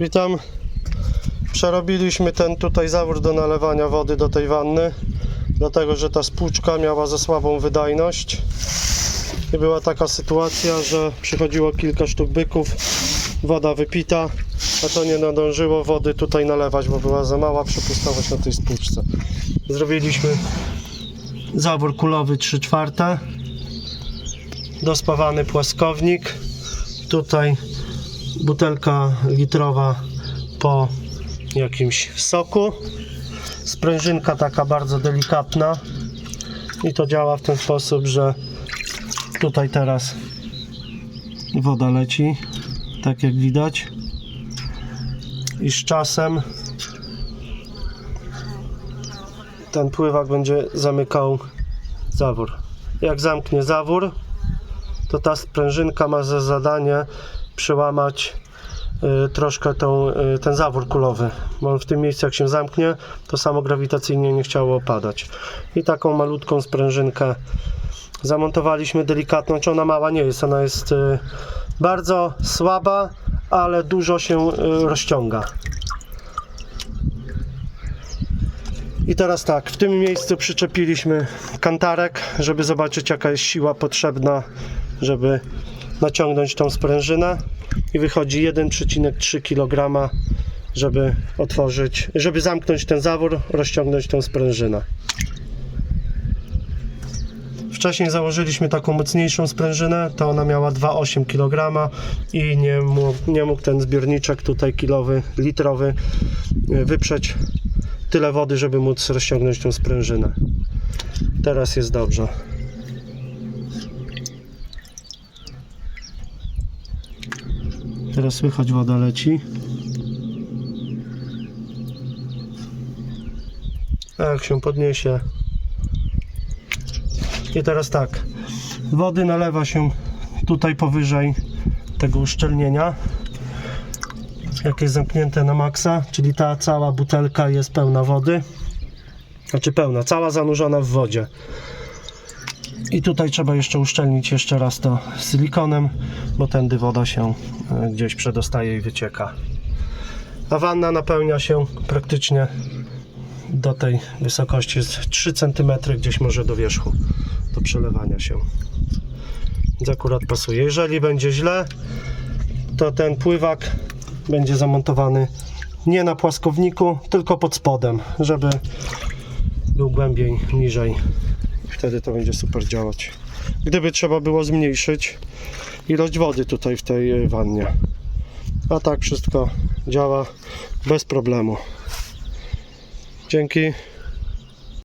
Witam. Przerobiliśmy ten tutaj zawór do nalewania wody do tej wanny, dlatego że ta spłuczka miała za słabą wydajność. I była taka sytuacja, że przychodziło kilka sztuk byków, woda wypita, a to nie nadążyło wody tutaj nalewać, bo była za mała przepustowość na tej spłuczce. Zrobiliśmy zawór kulowy 3 czwarte, dospawany płaskownik, tutaj butelka litrowa po jakimś soku. Sprężynka taka bardzo delikatna i to działa w ten sposób, że tutaj teraz woda leci, tak jak widać. I z czasem ten pływak będzie zamykał zawór. Jak zamknie zawór, to ta sprężynka ma za zadanie przełamać y, troszkę tą, y, ten zawór kulowy. Bo on w tym miejscu jak się zamknie, to samo grawitacyjnie nie chciało opadać. I taką malutką sprężynkę zamontowaliśmy delikatną, czy ona mała nie jest, ona jest y, bardzo słaba, ale dużo się rozciąga. I teraz tak, w tym miejscu przyczepiliśmy kantarek, żeby zobaczyć jaka jest siła potrzebna, żeby naciągnąć tą sprężynę i wychodzi 1,3 kg, żeby otworzyć, żeby zamknąć ten zawór, rozciągnąć tą sprężynę. Wcześniej założyliśmy taką mocniejszą sprężynę, to ona miała 2,8 kg i nie mógł, nie mógł ten zbiorniczek tutaj kilowy, litrowy y, wyprzeć tyle wody, żeby móc rozciągnąć tą sprężynę. Teraz jest dobrze. Teraz słychać woda leci. A jak się podniesie. I teraz tak. Wody nalewa się tutaj powyżej tego uszczelnienia. Jak jest zamknięte na maksa, czyli ta cała butelka jest pełna wody. Znaczy pełna, cała zanurzona w wodzie. I tutaj trzeba jeszcze uszczelnić jeszcze raz to silikonem, bo tędy woda się e, gdzieś przedostaje i wycieka. A wanna napełnia się praktycznie do tej wysokości, jest 3 cm gdzieś może do wierzchu, do przelewania się. Więc akurat pasuje. Jeżeli będzie źle, to ten pływak będzie zamontowany nie na płaskowniku, tylko pod spodem, żeby był głębiej, niżej. Wtedy to będzie super działać. Gdyby trzeba było zmniejszyć ilość wody tutaj w tej e, wannie. A tak wszystko działa bez problemu. Dzięki.